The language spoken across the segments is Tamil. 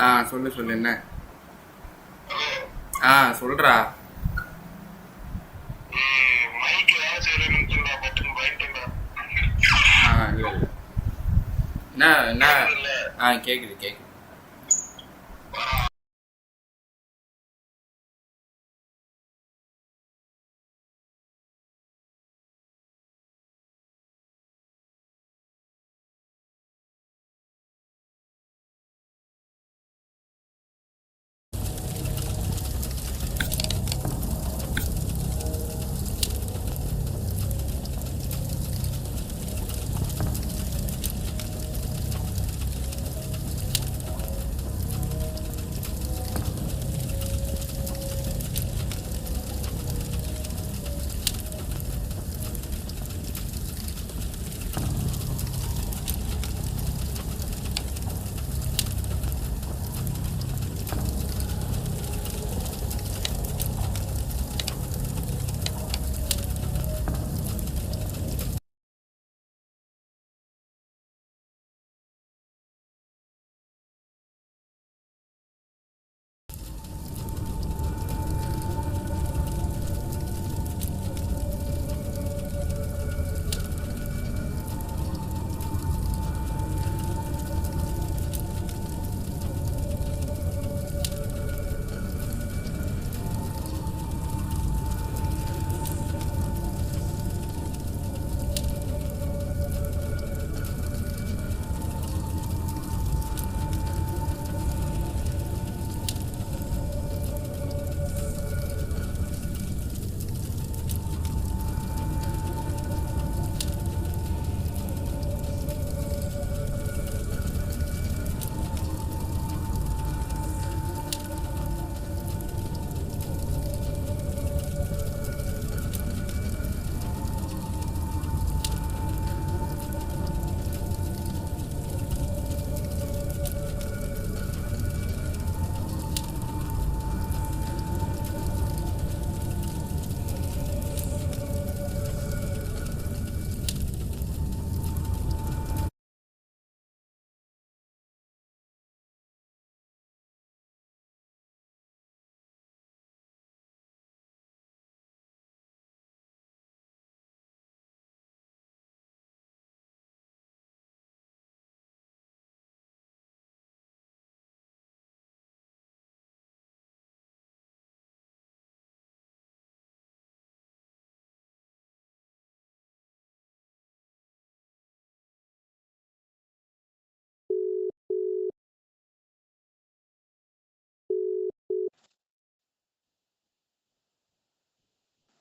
ஆ சொல்லு சொல்லு என்ன? ஆ சொல்றா. என்ன என்ன? ஆ கேக்குது கேக்குது.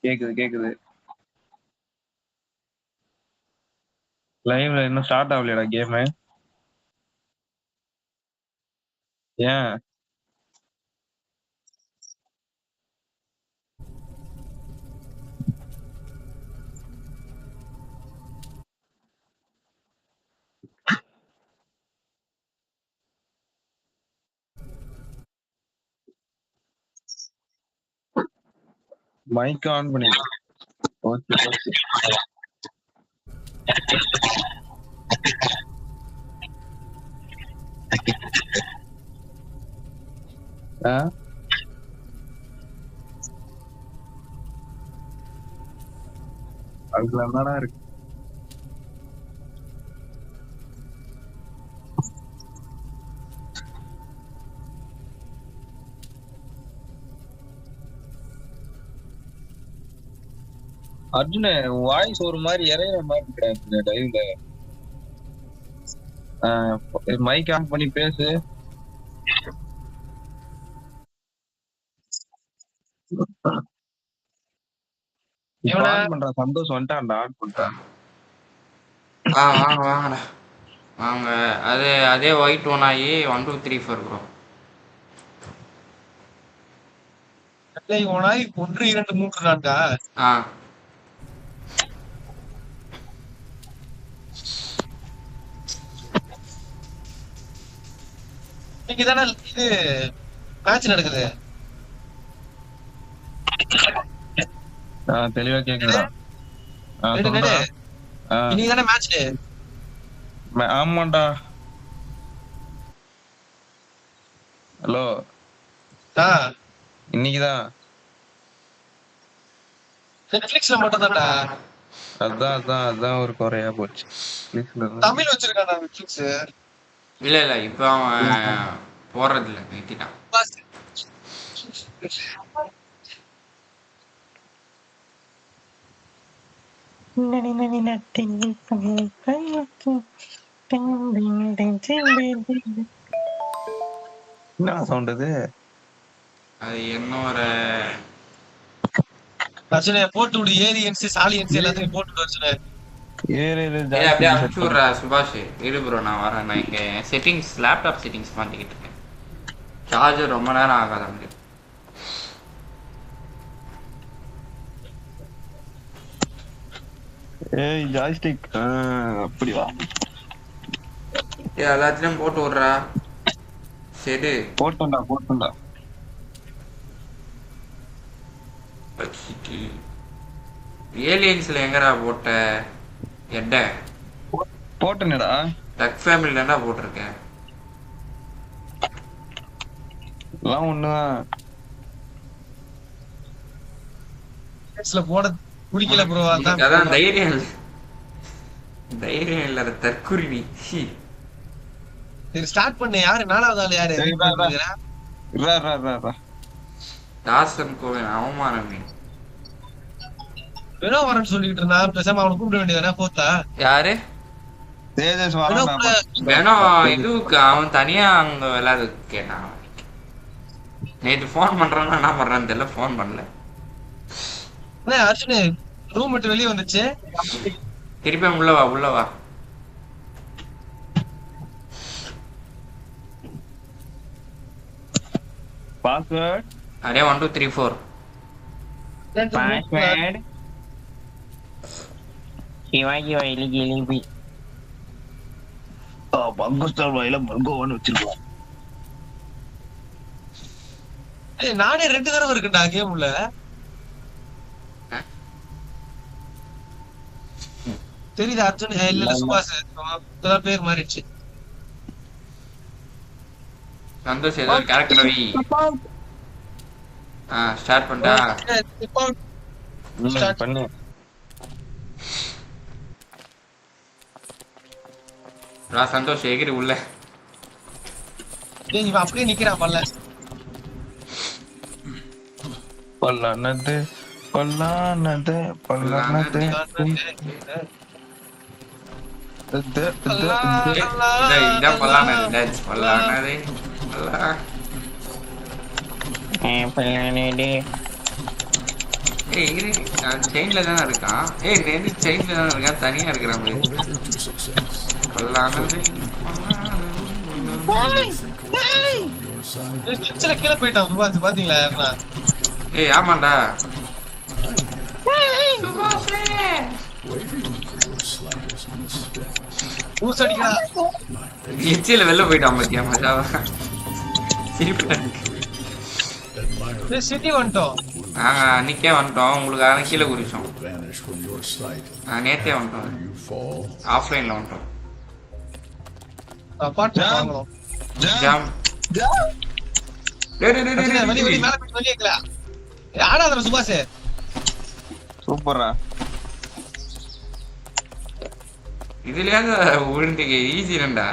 கேக்குது கேக்குது. லைவ்ல இன்னும் ஸ்டார்ட் ஆகலையடா கேமு ஏன்? மைக் ஆன் பண்ணிடு. ஓகே ஓகே ஆ? அதுல என்னடா இருக்கு? அர்ஜுன வாய்ஸ் ஒரு மாதிரி இறையிற மாதிரி இருக்கிற லைவ்ல மைக் ஆன் பண்ணி பேசு. இப்ப இவன- on பண்ற சந்தோஷ் வந்துட்டான்டா ஆன் பண்ணிட்டான் ஆ வாங்க வாங்கடா. வாங்க. அது அதே ஒயிட் ஒன் ஆகி one two three four bro இல்லை, இவனாய் ஒன்று இரண்டு மூன்று நான்கா ஆ. இன்னைக்கு தானே இது மேட்ச் நடக்குது. தெளிவா கேக்குதா? இன்னைக்கு தானே மேட்ச் ஆமாண்டா. ஹலோ. ஆ. இன்னைக்குதான் நெட்ஃபிளிக்ஸ்ல மட்டும் தான்டா. அதான் அதான் அதான் ஒரு குறையா போச்சு. தமிழ் வச்சிருக்கான்டா நெட்ஃபிளிக்ஸ் இல்லை இல்லை இப்போ அவன் போடுறதில்ல நிறுத்திட்டான். என்ன சவுண்ட் இது? அது என்னோட போட்டு விடு ஏரியன்ஸ் சாலியன்ஸ் எல்லாத்தையும் போட்டு ஏய், அப்படியே அனுப்பிச்சு விட்றா சுபாஷ். இரு ப்ரோ நான் வரேன். நான் இங்கே செட்டிங்ஸ் லேப்டாப் செட்டிங்ஸ் இருக்கேன். சார்ஜர் ரொம்ப நேரம் ஆகாது அப்படி ஏய் ஜாய்ஸ்டிக் அப்படி வா. எல்லாத்துலேயும் போட்டு விட்றா. சரி போட்டோம்டா போட்டோம்டா ஏலியன்ஸில் எங்கடா போட்ட? எட்ட போட்டேனடா. டக் ஃபேமிலி தான்டா போட்டிருக்கேன். எல்லாம் ஒண்ணுதான். நெட்ஃபிளிக்ஸ்ல போட பிடிக்கல ப்ரோ அதான் அதான் தைரியம் இல்லை. தைரியம் தற்குருவி சி. சரி ஸ்டார்ட் பண்ணு. யாரு? நாலாவது ஆள் யாரு? சரி, வா, வா. ரா வெறும் வரேன்னு சொல்லிட்டு இருந்தான் பேசாம அவனை கூப்பிட வேண்டியதானே போத்தா? யாரு? வேணும் இதுக்கு அவன் தனியா அங்க விளையாடு கேட்டான். நேத்து ஃபோன் பண்றான்னா என்ன பண்றான்னு தெரியல ஃபோன் பண்ணல. அண்ணே, அர்ஜுனே ரூம் விட்டு வெளியே வந்துச்சு. திருப்பி உள்ள வா உள்ள வா. பாஸ்வேர்ட் அப்படியே one two three four password Sivaji வயலி ஜிலிபி பங்குஸ்டார் வயல மல்கோவான்னு வச்சிருக்கோம் நானே ரெண்டு தடவை இருக்குண்டா கேம் உள்ள தெரியுது அர்ஜுன் இல்ல இல்ல சுபாஷ் இப்பதான் பேர் மாறிடுச்சு. சந்தோஷ் ஏதோ கேரக்டர் வை. ஆ ஸ்டார்ட் Start. பண்ணு. ரா சந்தோஷ் எகிரி உள்ள. டேய் இவன் அப்படியே நிக்கிறான் பல்ல. பல்லானது பல்லானது பல்லானது. செயின்ல தானே இருக்கான். ஏய் இருக்கான். தனியா இருக்கிறான் கீழே போயிட்டான். பாத்தீங்களா ஏய் ஆமாண்டா. எச்சியில வெளில போயிட்டான் பாத்தியா மஜாவா சிட்டி வந்துட்டோம். நாங்க அன்னைக்கே வந்துட்டோம். உங்களுக்கு அதான் கீழே குறிச்சோம். நேத்தே வந்துட்டோம். ஆஃப்லைன்ல வந்துட்டோம். அப்பார்ட் வாங்கலாம் ஜாம். ஜாம். டேய் ஈஸி ரெண்டா?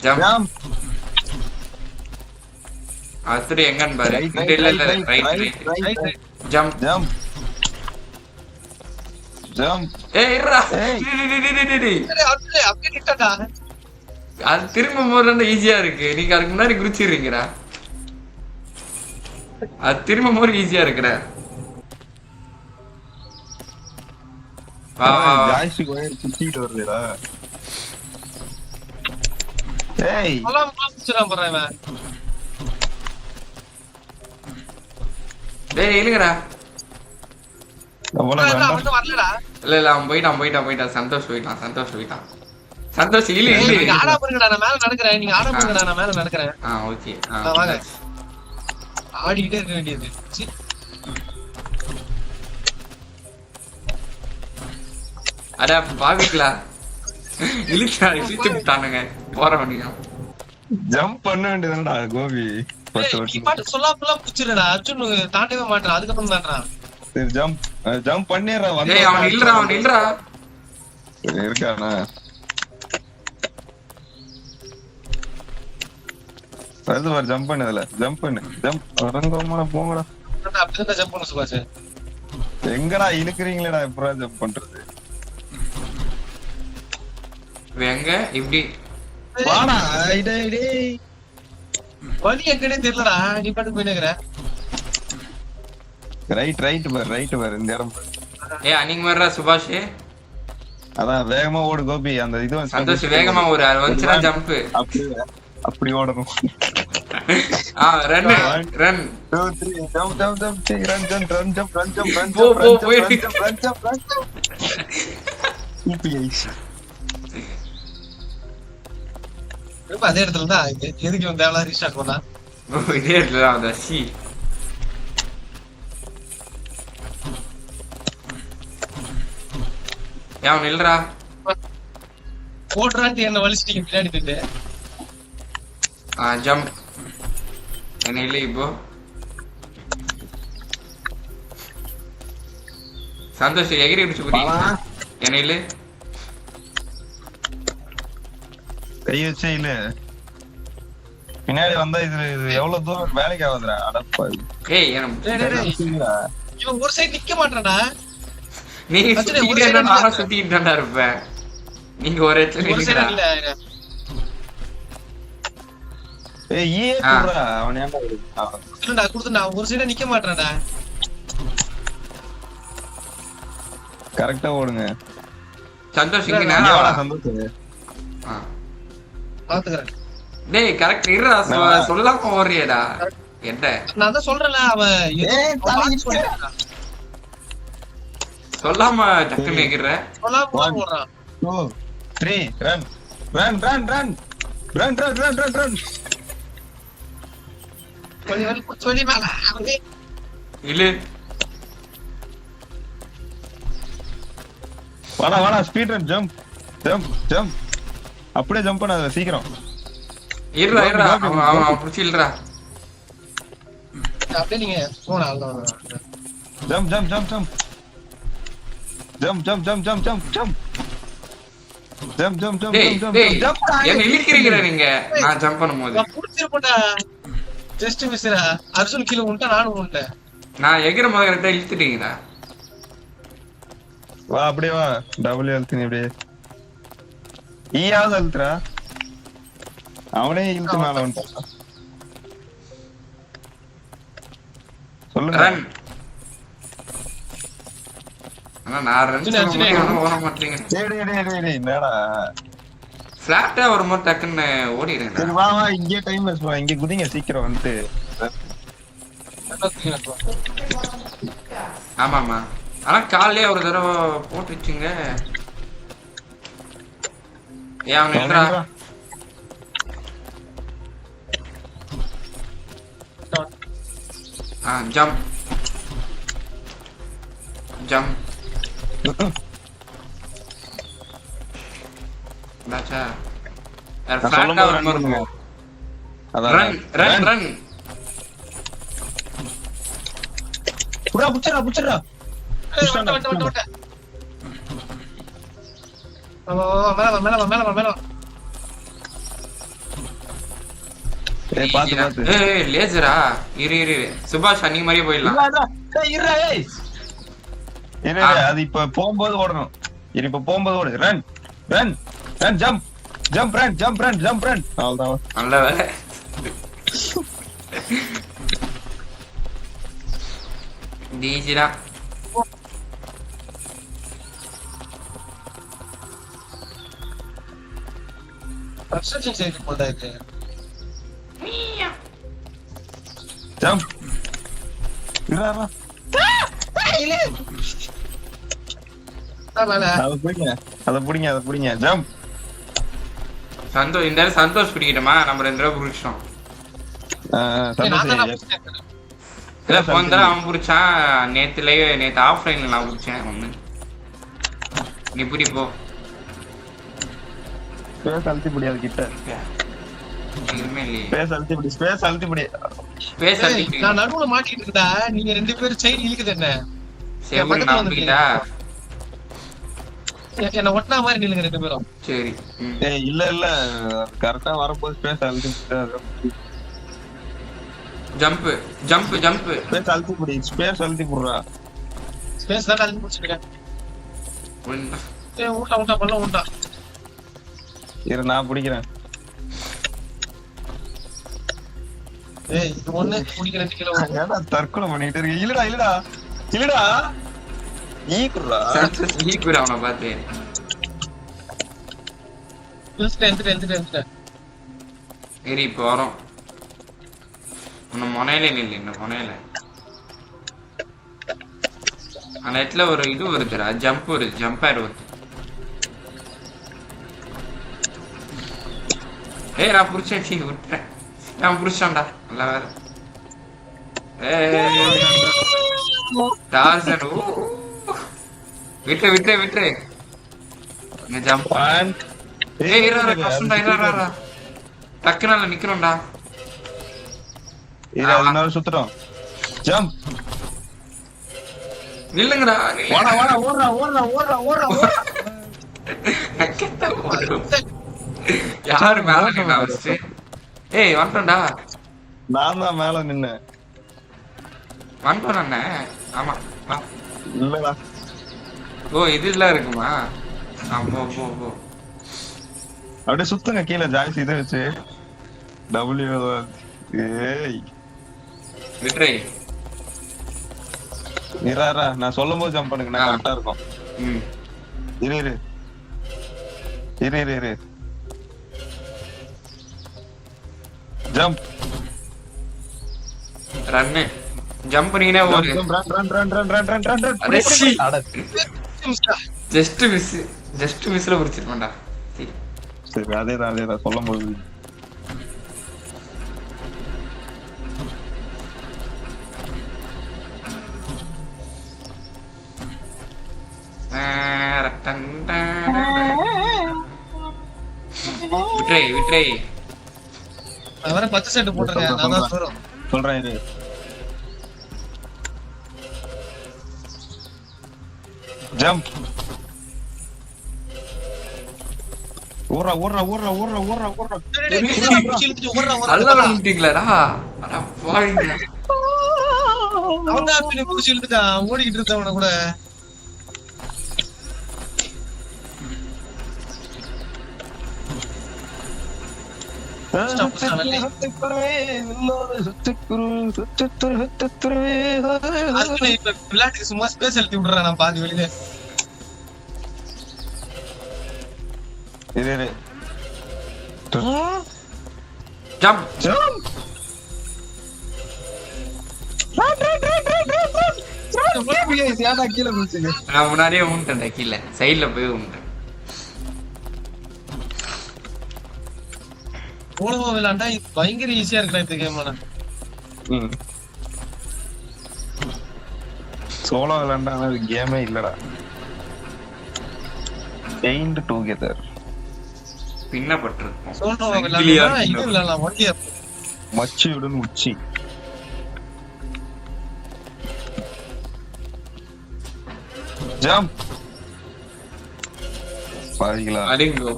ஜாம். ஜாம். எங்கன்னு பாரு. இல்ல இல்ல right right jump jump jump ஏய் இருடா. டேய் டேய் டேய் டேய் டேய் அப்டேட் அப்டேட் இட்டடா அது திரும்ப போடுறது ஈஸியா இருக்கு. நீங்க அதுக்கு முன்னாடி குறிச்சிடுறீங்கடா அது திரும்ப போற ஈஸியா இருக்குடா. டேய் இல்லங்கடா இல்ல இல்ல அவன் போயிட்டான் போயிட்டான். சந்தோஷ் போயிட்டான் சந்தோஷ் போயிட்டான். சந்தோஷ் இல்ல இல்ல நீங்க ஆடாம இருங்கடா நான் மேல நடக்கிறேன். நீங்க ஆடாம இருங்கடா நான் மேல நடக்கிறேன். ஆ ஓகே. ஆ, வாங்க. ஆடிக்கிட்டே இருக்க வேண்டியது. அட பாவிக்கலா இழுச்சா இழுச்சு விட்டானுங்க. போற வண்டியா ஜம்ப் பண்ண வேண்டியதுடா கோபி. நீ பாட்டு சொல்லாம புடிச்சிருடா அர்ஜுன் தாண்டவே மாட்டான். அதுக்கப்புறம் தான்றான் சரி ஜம்ப் ஜம்ப் பண்ணிடுறேன் டேய் அவன் இல்லடா அவன் இல்லடா சரி, இருக்கானா. வருது பாரு ஜம்ப் பண்ணதுல ஜம்ப் பண்ணு. ஜம்ப் வரங்கம்மா போங்கடா. அப்படிதான் ஜம்ப் பண்ண சுபாஷ். எங்கடா இழுக்கிறீங்களேடா எப்படா ஜம்ப் பண்றது? எங்க? இப்படி. வாடா டேய், டேய், டேய். வழி எங்கனே தெரியலடா. நீ பாட்டு போயினுக்கிற ரைட் ரைட் பாரு ரைட் பாரு இந்த இடம் பாரு. ஏ அன்னைக்கு மாதிரிடா சுபாஷ். அதான் வேகமா ஓடு கோபி. அந்த இது சந்தோஷ் வேகமா ஒரு வந்துச்சுன்னா ஜம்ப் அப்படி அப்படி ஓடணும். அதே இடத்துல தான் எதுக்கு வந்து எவ்வளவு ரீஸ்டார்ட் பண்ணா? இடத்துல தான் அந்த சி ஏன் நில்றா? போடுறான்ட்டு என்ன வலிச்சிட்டீங்க பின்னாடி நின்று Ah, jump. Can I leave, bro? Santhosh எகிரி பிடிச்சு போறீங்க என்னையில கை வச்சே இல்ல. பின்னாடி வந்தா இது இது எவ்வளவு தூரம் வேலைக்கு ஆகுதுடா. அடப்பா ஏய் இவன் ஒரு சைடு நிக்க மாட்டானா நீ சுத்திட்டு நான் சுத்திட்டு இருப்பேன். நீங்க ஒரு இடத்துல இல்ல நிக்க மாட்டான்டா கரெக்டா ஓடுங்க. சந்தோஷ் இங்க நேரா ஆ. பாத்துக்கிறேன். டேய் கரெக்ட் இருடா சொல்லாம ஓடுறியடா? என்ன? நான் தான் சொல்றேன்ல அவன். சொல்லாம டக்குன்னு எகிற சொல்லாம. போடுறான். Two three run run run run run run run run இல்லு வாடா வாடா speed run jump jump jump அப்படியே ஜம்ப் பண்ணாத சீக்கிரம். இருடா இருடா. அவன் அவன் பிடிச்சி இல்லடா. அப்படியே நீங்க போன ஆள் jump jump jump jump jump jump jump jump jump jump jump jump jump டேய் ஜம்ப் டேய் ஜம்ப் என்ன இழுக்கிறீங்கடா நீங்க? நான் ஜம்ப் பண்ணும்போது. நான் புடிச்சிருப்பேன்டா. ஜஸ்ட் மிஸ்ரா அர்ஜுன் கீழே உன்ட்டா நானும் உன்ட்டேன் நான் எகிற போது கரெக்டா இழுத்துட்டீங்கடா வா அப்படியே வா. டபுள் எழுத்து நீ அப்படியே ஈயாவது அழுத்துறா அவனே இழுத்து மேல வந்துட்டான். சொல்லுங்க. ஆனா நான் ரெண்டு ஓட மாட்டீங்க டேய் டேய் டேய் டேய், டேய் என்னடா? ஃபிளாட்டா வரும்போது டக்குன்னு ஓடிடுங்க வா வா இங்கே டைம் வேஸ்ட் வா இங்க குதிங்க சீக்கிரம் வந்துட்டு. ஆமாமா ஆனா காலையே ஒரு தடவை போட்டு வச்சுங்க. ஏன் அவன் நின்றா ஆ ஜம்ப் ஜம்ப் பேட்சா லேசரா eh, இரு இரு சுபாஷ் அன்னைக்கு மாதிரியே போயிடலாம். அது இப்ப போகும்போது ஓடணும். இப்ப போகும்போது ஓடு. Run run run jump jump run jump run jump run அவ்வளவுதான். நல்ல வேலை. ஜம்ப் இருடா ஆ, மேல. அத புடிங்க அத புடிங்க அத புடிங்க. ஜம்ப் சந்தோஷ் இந்த தடவை சந்தோஷ் பிடிக்கிட்டோமா? நம்ம ரெண்டு தடவை பிடிச்சேன். இல்ல போன தடவை அவன் பிடிச்சான். நேத்து லைவ் நேத்து ஆஃப்லைன்ல நான் பிடிச்சேன் ஒண்ணு. நீ பிடி போ. ஸ்பேஸ் அழுத்தி புடி அது கிட்ட ஸ்பேஸ் அழுத்தி புடி ஸ்பேஸ் அழுத்தி புடி. பேச ஏய், நான் நடுவுல மாட்டிக்கிட்டு இருந்தா நீங்க ரெண்டு பேரும் செயின் இழுக்குது என்ன? செவ்வன் நான் என்ன ஒட்டினா மாதிரி நில்லுங்க ரெண்டு பேரும். சரி. இல்ல இல்ல. கரெக்டா வரும்போது ஸ்பேஸ் அழுத்தி ஜம்ப் ஜம்ப் ஜம்ப் ஸ்பேஸ் அழுத்தி புடி ஸ்பேஸ் அழுத்தி புடுறா ஸ்பேஸ் தான் அழுத்தி பிடிச்சிருக்கேன் ஏய் ஊட்டா ஊட்டா பண்ணல ஊட்டா இரு நான் பிடிக்கிறேன். ஏய் இது ஒண்ணு. ஏன்டா தற்கொலை பண்ணிட்டு இருக்கு. இல்லடா இல்லடா. இல்லடா. அவனை பார்த்து இழுத்துட்டேன் சரி இப்போ வரோம் இன்னும் முனையில நில்லு முனையில அந்த இடத்துல ஒரு இது வருதுடா ஜம்ப் வருது ஜம்ப் ஆயிடு வருது ஏய் நான் புடிச்சேன் சீ விட்டுறேன் நான் புடிச்சான்டா நல்ல வேற ஏய் டார்சன் ஊ. விட்டுரு விட்டுரு இங்க ஜம்ப் ஏய் இருடா கஷ்டம்டா இருடா டக்குனால நிக்கிறோம்டா. இது அதனால சுத்துறோம். ஜம்ப் நில்லுங்கடா. வாடா வாடா ஓடுறா ஓடுறா ஓடுறா ஓடுறா ஓடுறா. யாரு மேல நின்னா ஃபர்ஸ்ட் ஏய் வந்துட்டோம்டா நான் தான் மேல நின்னு வந்துட்டோம் அண்ணே. ஆமா. இல்லடா. ஓ இதுல இருக்குமா? ஆ போ போ அப்படியே சுத்துங்க கீழே ஜாய்ஸ் இதை வச்சு. டபிள்யூ ஏய் விட்ரை இராரா நான் சொல்லும் போது ஜம்ப் பண்ணுங்க நான். கரெக்டா இருக்கும். ம். இரு இரு. இரு இரு இரு. ஜம்ப் ரன்னு ஜம்ப் பண்ணீங்கன்னா ஓடு run run run run run run run run just miss just மிஸ்ல பிடிச்சிருக்கோம்டா சரி. சரி அதேதான் அதேதான் சொல்லும் போது. விட்ரை விட்ரை வேற பத்து சென்ட் போட்டிருக்கேன். நான் தான் சொல்றேன். இரு ஜம்ப் ஓடுறா ஓடுறா ஓடுறா ஓடுறா ஓடுறா ஓடுறா. நல்லா புடிச்சு இழுத்துட்டான் ஓடிக்கிட்டு இருந்தவன கூட. விளையாட்டுக்கு சும்மா ஸ்பேஸ் எழுதி விடுறேன் நான் பாதி வெளியில இரு இரு ஜம்ப் ஜம்ப் முன்னாடியே உண்டேன் கீழே சைட்ல போய் உண்டு மூலமா விளையாண்டா இது பயங்கர ஈஸியா இருக்கலாம் இந்த கேம் ஆனா. சோலோ விளையாண்டா அது கேமே இல்லடா. பெயிண்ட் டுகெதர் பின்னப்பட்டிருக்கும். விளையாண்டா இது. விளையாடலாம் ஒன்லியா மச்சியுடன் உச்சி. ஜம்ப் பாருங்களா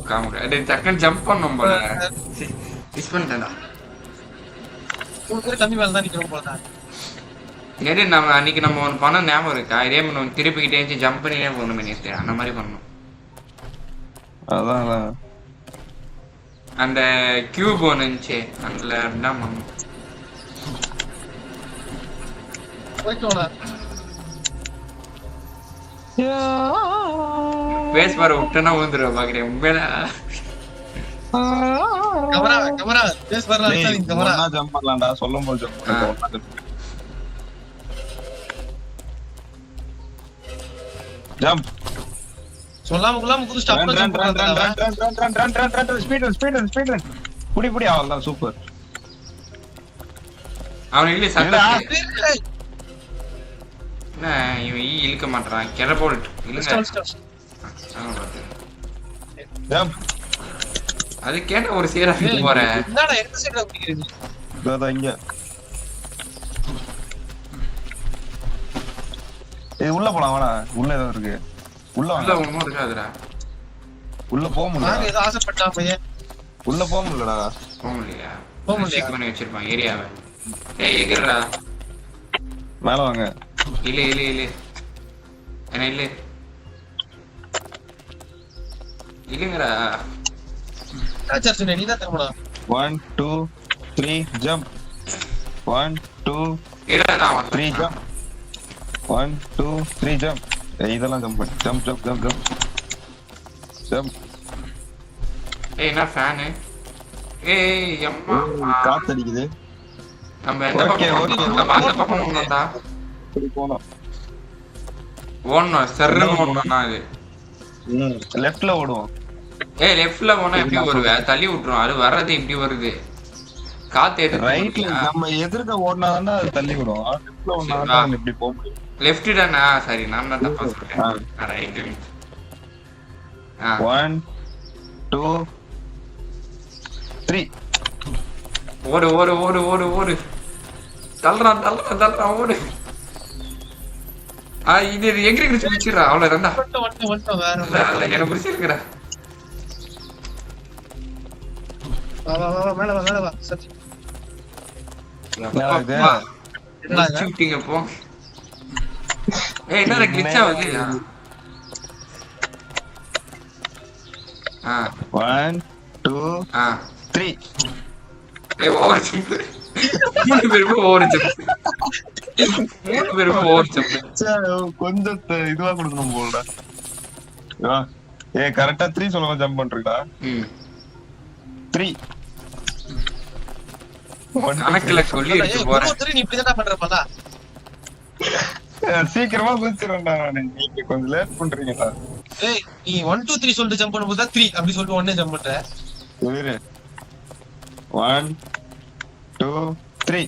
காமெடி. அடே டக்குன்னு ஜம்ப் பண்ணோம் போல. மிஸ் பண்ணிட்டேன்டா மூணு பேர் கம்மி மேல தான் நிக்கிறோம் போல தான். எது நம்ம அன்னைக்கு நம்ம ஒன்று பண்ண ஞாபகம் இருக்கா? இதே மாதிரி ஒன்று திருப்பிக்கிட்டே இருந்துச்சு ஜம்ப் பண்ணிட்டே போகணும் பண்ணிட்டு அந்த மாதிரி பண்ணணும். அதான் அந்த கியூப் ஒன்று இருந்துச்சு. அதில் தான் பண்ணணும். பேஸ் பாரு விட்டேன்னா விழுந்துருவா பாக்குறேன் உண்மையில. சொல்லும் போது பண்ணு. சொல்லாம jump run, speed run, speed run. புடி, புடி, அவ்வளவுதான், super. அவன் இல்லை? சட்டை என்ன இவன் ஈ இழுக்க மாட்டான் ஆமா, பாத்து. Jump. அது கேட்ட ஒரு சீரா போற என்னடா எந்த சைடுல குடிக்கிறீங்க? இங்க. ஏய், உள்ள போலாம் வாடா. உள்ள ஏதோ இருக்கு. உள்ள உள்ள ஒண்ணும் இருக்காதுடா. உள்ள போக முடியல ஏதோ ஆசைப்பட்டான் பையன். உள்ள போக முடியலடா. போக முடியலையா? போக முடியலையா? Restrict பண்ணி வச்சிருப்பான் ஏரியாவை. ஏய் எகிறடா மேல வாங்க. இல்ல இல்ல இல்ல. என்ன இல்ல? இல்லங்கடா. சொன்ன நீ தான் திரும்பணும் one two three jump one two three jump one two three jump இதெல்லாம் jump jump jump jump jump jump ஏய் என்ன ஃபேனு ஏய் அம்மா காத்தடிக்குது. நம்ம எந்த பக்கம் okay. போகணும்? நம்ம அந்த பக்கம் போகணும்டா. இப்படி போனோம் ஓடணும். சர்ன்னு ஓடணும்னா இது. லெஃப்ட்ல ஓடுவோம். ஏய் லெஃப்ட்ல போனா எப்படி வருவ? தள்ளி விட்டுரும். அது வர்றது இப்படி வருது. காத்து ரைட்ல எடுத்து நம்ம எதிர்க்க ஓடினாதான் அது தள்ளி விடும். லெஃப்ட்ல ஓடினாதான் இப்படி போக முடியும். லெஃப்ட் தானே? சரி நான் தான் தப்பா சொல்றேன். ரைட் ஆ ஒன் டூ த்ரீ ஓடு ஓடு ஓடு ஓடு ஓடு. தள்ளுறான் தள்ளுறான் தள்ளுறான் ஓடு. ஆ இது எகிரி கிடிச்சு வச்சிடறா அவ்வளோ ரெண்டா வந்துட்டோம் வந்துட்டோம் வந்துட்டோம் வேற எனக்கு பிடிச்சிருக்குடா. வா வா வா, வா மேல வா மேல வா. சத்தி என்னடா இது? என்னடா இது? ஷூட்டிங் அப்போ. ஏய் என்னடா கிளிச்சா வந்து ஆ. ஒன் டூ ஆ. த்ரீ ஏய் ஓவர் ஜம்ப் மூணு பேருக்கும் ஓவர் ஜம்ப் மூணு பேருக்கும் ஓவர் ஜம்ப் கொஞ்சம் இதுவா கொடுக்கணும் போலடா ஏ கரெக்டா த்ரீ சொல்லுவா ஜம்ப் பண்றீடா ம். த்ரீ கணக்குல சொல்லி எடுத்து போறேன். நீ இப்படிதான்டா பண்றப்பா சீக்கிரமா குதிச்சிடா நீங்க கொஞ்சம் லேட் பண்றீங்களா ஏய் நீ ஒன் டூ த்ரீ சொல்லிட்டு ஜம்ப் பண்ணும்போது தான் த்ரீ அப்படி சொல்லிட்டு உடனே ஜம்ப் பண்ற. இரு. One two three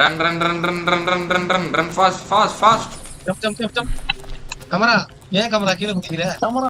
run run run run run run run run run fast fast fast jump jump jump jump camera ஏன் கமரா கீழே குதிக்கிற?